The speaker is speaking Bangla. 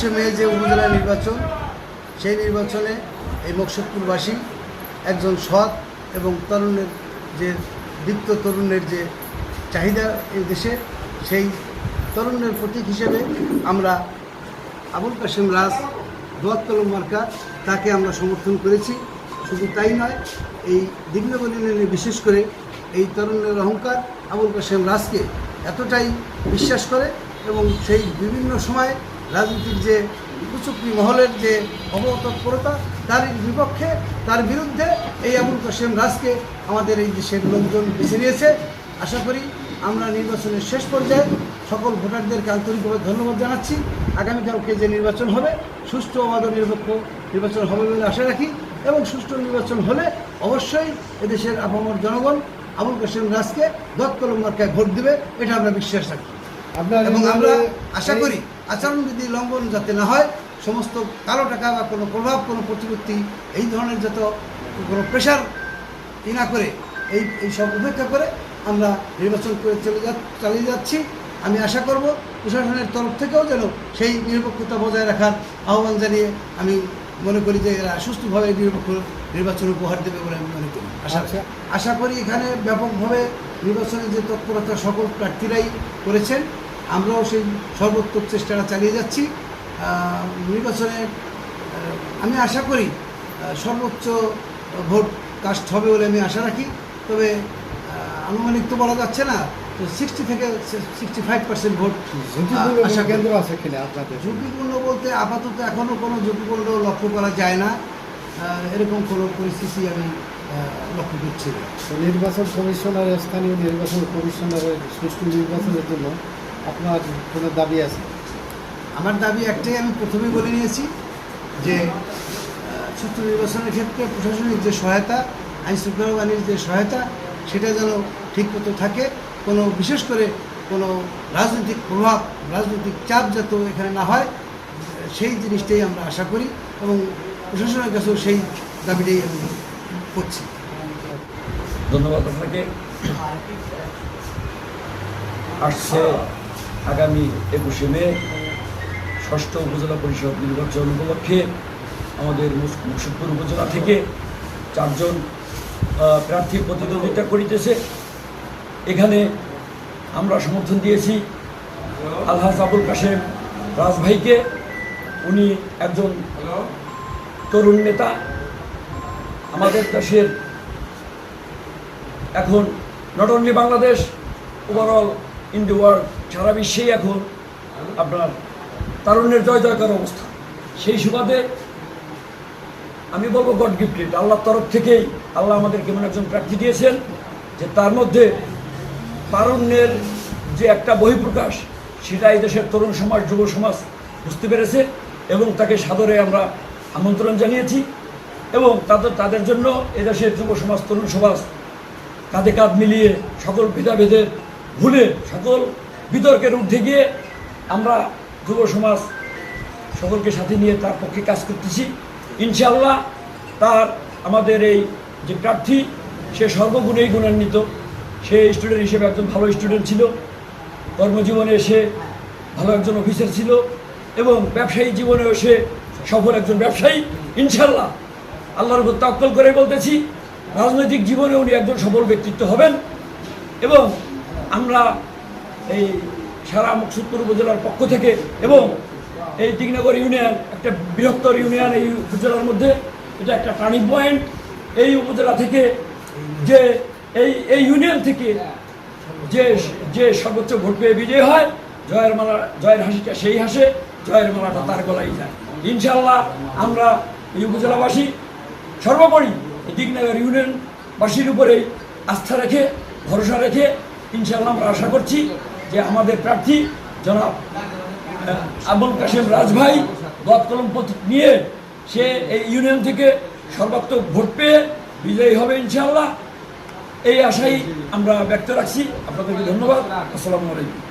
একুশে মে যে উপজেলা নির্বাচন, সেই নির্বাচনে এই মকসুদপুরবাসী একজন সৎ এবং তরুণের যে দীপ্ত তরুণের যে চাহিদা এই দেশে, সেই তরুণের প্রতীক হিসেবে আমরা আবুল কাসিম রাজ দোয়াত কলম মার্কা তাকে আমরা সমর্থন করেছি। শুধু তাই নয়, এই দিগ্নগণিনে বিশেষ করে এই তরুণের অহংকার আবুল কাসেম রাজকে এতটাই বিশ্বাস করে এবং সেই বিভিন্ন সময় রাজনীতির যে কুচুকরি মহলের যে অবতৎপরতা তার বিপক্ষে তার বিরুদ্ধে এই আবুল কাসেম রাজকে আমাদের এই দেশের লোকজন বেছে নিয়েছে। আশা করি আমরা নির্বাচনের শেষ পর্যায়ে সকল ভোটারদেরকে আন্তরিকভাবে ধন্যবাদ জানাচ্ছি। আগামীকালকে যে নির্বাচন হবে সুষ্ঠু অবাধ নিরপেক্ষ নির্বাচন হবে বলে আশা রাখি এবং সুষ্ঠু নির্বাচন হলে অবশ্যই এদেশের আপামর জনগণ আবুল কাসেম রাজকে দত কলম মার্কায় ভোট দেবে এটা আমরা বিশ্বাস রাখি। এবং আমরা আশা করি আচরণবিধি লঙ্ঘন যাতে না হয় সমস্ত কালো টাকা বা কোনো প্রভাব কোনো প্রতিপত্তি এই ধরনের যত কোনো প্রেশার ই না করে এই এই সব উপেক্ষা করে আমরা নির্বাচন করে চলে যা চালিয়ে যাচ্ছি। আমি আশা করব প্রশাসনের তরফ থেকেও যেন সেই নিরপেক্ষতা বজায় রাখার আহ্বান জানিয়ে আমি মনে করি যে এরা সুস্থভাবে নিরপেক্ষ নির্বাচন উপহার দেবে বলে আমি মনে করি। আশা আচ্ছা। আশা করি এখানে ব্যাপকভাবে নির্বাচনে যে তৎপরতা সকল প্রার্থীরাই করেছেন। আমরাও সেই সর্বোত্তম চেষ্টাটা চালিয়ে যাচ্ছি। নির্বাচনে আমি আশা করি সর্বোচ্চ ভোট কাস্ট হবে বলে আমি আশা রাখি। তবে আনুমানিক তো বলা যাচ্ছে না তো সিক্সটি থেকে সিক্সটি ফাইভ পার্সেন্ট ভোট ঝুঁকিপূর্ণ আশা কেন্দ্র আছে কিনা আপনাদের? ঝুঁকিপূর্ণ বলতে আপাতত এখনও কোনো ঝুঁকিপূর্ণ লক্ষ্য করা যায় না। এরকম কোনো পরিস্থিতি আমি লক্ষ্য করছি নির্বাচন কমিশনার স্থানীয় নির্বাচন কমিশনারের সুষ্ঠু নির্বাচনের জন্য আপনার কোনো দাবি আছে? আমার দাবি একটাই, আমি প্রথমেই বলে নিয়েছি যে সুষ্ঠু নির্বাচনের ক্ষেত্রে প্রশাসনিক যে সহায়তা, আইন শৃঙ্খলা বাহিনীর যে সহায়তা, সেটা যেন ঠিক মতো থাকে, কোনো বিশেষ করে কোনো রাজনৈতিক প্রভাব, রাজনৈতিক চাপ যাতে এখানে না হয়, সেই জিনিসটাই আমরা আশা করি এবং প্রশাসনের কাছেও সেই দাবিটাই আমি করছি। ধন্যবাদ আপনাকে। আসছে আগামী একুশে মে ষষ্ঠ উপজেলা পরিষদ নির্বাচন উপলক্ষে আমাদের মুস- মুর্শিদপুর উপজেলা থেকে চারজন প্রার্থী প্রতিদ্বন্দ্বিতা করিতেছে। এখানে আমরা সমর্থন দিয়েছি আলহাজ আবুল কাশেম রাজভাইকে উনি একজন তরুণ নেতা। আমাদের দেশের এখন not only Bangladesh overall in the world সারা বিশ্বেই এখন আপনার তারুণ্যের জয় জয়কার অবস্থা। সেই সুবাদে আমি বলব গড গিফটেড আল্লাহর তরফ থেকেই আল্লাহ আমাদের কেমন একজন প্রার্থী দিয়েছেন যে তার মধ্যে তারুণ্যের যে একটা বহিঃপ্রকাশ, সেটা এই দেশের তরুণ সমাজ, যুব সমাজ বুঝতে পেরেছে এবং তাকে সাদরে আমরা আমন্ত্রণ জানিয়েছি এবং তাদের তাদের জন্য এদেশের যুব সমাজ, তরুণ সমাজ কাঁধে কাঁধ মিলিয়ে সকল ভেদাভেদের ভুলে সকল বিতর্কের ঊর্ধ্বে গিয়ে আমরা যুব সমাজ সকলকে সাথে নিয়ে তার পক্ষে কাজ করতেছি। ইনশাআল্লাহ তার আমাদের এই যে প্রার্থী, সে সর্বগুণেই গুণান্বিত। সে স্টুডেন্ট হিসেবে একজন ভালো স্টুডেন্ট ছিল। কর্মজীবনে সে ভালো একজন অফিসার ছিল এবং ব্যবসায়ী জীবনেও সে সফল একজন ব্যবসায়ী। ইনশাল্লাহ আল্লাহর উপর তাক্কল করে বলতেছি, রাজনৈতিক জীবনে উনি একজন সফল ব্যক্তিত্ব হবেন এবং আমরা এই সারা মুকসুদপুর উপজেলার পক্ষ থেকে এবং এই দিগনগর ইউনিয়ন, একটা বৃহত্তর ইউনিয়ন এই উপজেলার মধ্যে, এটা একটা টার্নিং পয়েন্ট এই উপজেলা থেকে যে এই এই ইউনিয়ন থেকে যে যে সর্বোচ্চ ভোট পেয়ে বিজয় হয়, জয়ের মালা, জয়ের হাসিটা সেই হাসে, জয়ের মালাটা তার গলাই যায়। ইনশাল্লাহ আমরা এই উপজেলাবাসী সর্বোপরি এই দিগনগর ইউনিয়নবাসীর উপরেই আস্থা রেখে, ভরসা রেখে ইনশাল্লাহ আমরা আশা করছি যে আমাদের প্রার্থী জনাব আবুল কাশেম রাজভাই গদ কলম প্রতীক নিয়ে সে এই ইউনিয়ন থেকে সর্বাত্মক ভোট পেয়ে বিজয়ী হবে ইনশাল্লাহ এই আশাই আমরা ব্যক্ত রাখছি। আপনাদেরকে ধন্যবাদ। আসসালামু আলাইকুম।